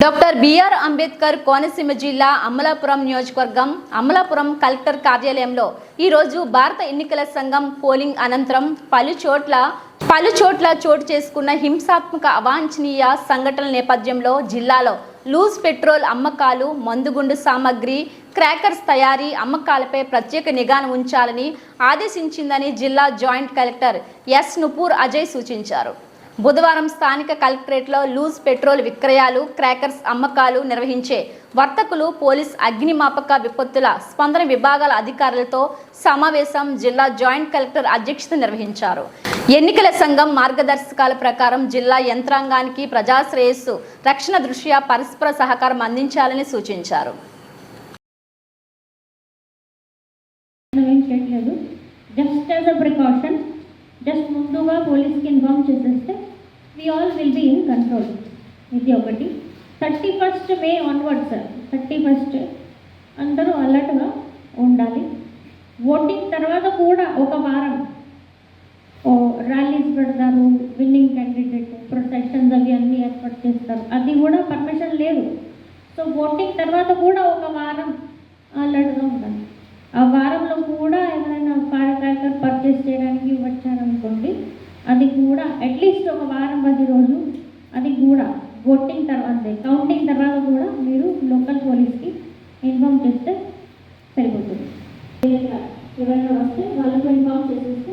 Doctor BR Ambedkar Konaseema జిల్లా అమలాపురం నియోజకవర్గం Amalapuram collector కార్యాలయంలో ఈరోజు భారత ఎన్నికల సంఘం పోలింగ్ అనంతరం పలు చోట్ల పలు చోట్ల చోటు చేసుకున్న హింసాత్మక అవాంఛనీయ సంఘటనల నేపథ్యంలో జిల్లాలో లూజ్ పెట్రోల్ అమ్మకాలు మందుగుండు సామాగ్రి క్రాకర్స్ తయారీ అమ్మకాలపై ప్రత్యేక నిఘాను ఉంచాలని ఆదేశించిందని జిల్లా joint collector S Nupur Ajay సూచించారు. బుధవారం స్థానిక కలెక్టరేట్లో లూజ్ పెట్రోల్ విక్రయాలు క్రాకర్స్ అమ్మకాలు నిర్వహించే వర్తకులు పోలీస్ అగ్నిమాపక విపత్తుల స్పందన విభాగాల అధికారులతో సమావేశం జిల్లా జాయింట్ కలెక్టర్ అధ్యక్షత నిర్వహించారు. ఎన్నికల సంఘం మార్గదర్శకాల ప్రకారం జిల్లా యంత్రాంగానికి ప్రజాశ్రేయస్సు రక్షణ దృష్ట్యా పరస్పర సహకారం అందించాలని సూచించారు. జస్ట్ యాజ్ అ ప్రికాషన్ ముందుగా పోలీస్కి ఇన్ఫామ్ చేసేస్తే we all will be in control ఇది ఒకటి. Thirty first May onwards thirty first. అందరూ అలర్ట్గా ఉండాలి. ఓటింగ్ తర్వాత కూడా ఒక వారం. ఓ ర్యాలీస్ పెడతారు విన్నింగ్ క్యాండిడేట్ ప్రొటెక్షన్స్ అవి అన్నీ ఏర్పాటు చేస్తారు. అది కూడా పర్మిషన్ లేదు. సో ఓటింగ్ తర్వాత కూడా ఒక వారం అలర్ట్గా ఉండాలి. అది కూడా అట్లీస్ట్ ఒక వారం పది రోజు అది కూడా ఓటింగ్ తర్వాత కౌంటింగ్ తర్వాత కూడా మీరు లోకల్ పోలీస్కి ఇన్ఫామ్ చేస్తే సరిపోతుంది. ఎవరైనా వస్తే వాళ్ళకు ఇన్ఫామ్ చేసేస్తే